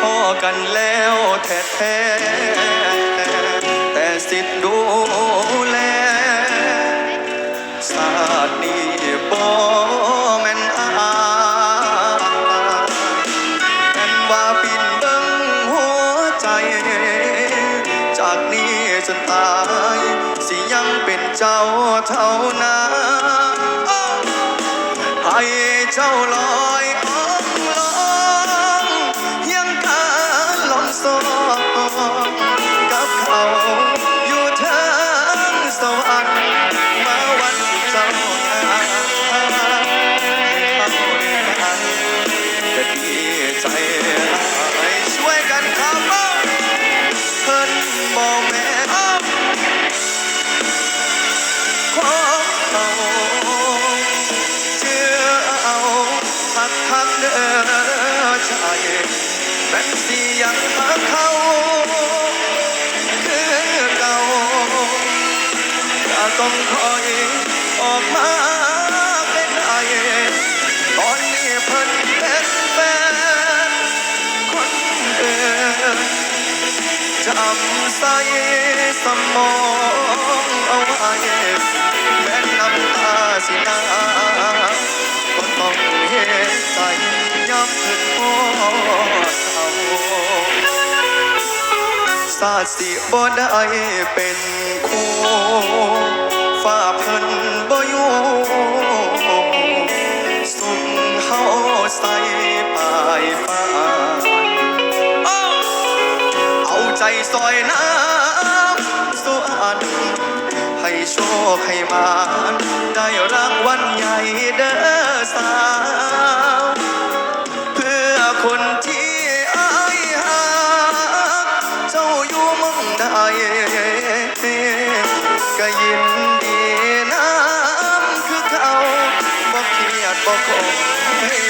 พ่อกันแล้วแท้แท้แต่สิทธิ์ดูแลศาสตร์นี้บ่แม่นอาแม่นว่าปินเบิ่งหัวใจ จากนี้จนตาย สิยังเป็นเจ้าเท่านั้นให้เจ้าลอย ต้องคอยออกมาเป็นไอตอนนี้เพิ่นเป็นแฟนคนเดิมจำใส่สมองเอาไว้ ศาสสิบ่ได้เป็นคู่ฝ้าเพิ่นบ่อยู่สุขเฮาใส่ปลายฟ้าเอาใจซอยน้ำสุอันให้โชคให้มานได้รางวัลใหญ่เด้อสาว เพื่อคนที่ มึงได้ก็ยินดีน้ำคือเขาบอกเครียดบอกคงให้เจ้าที่ทิม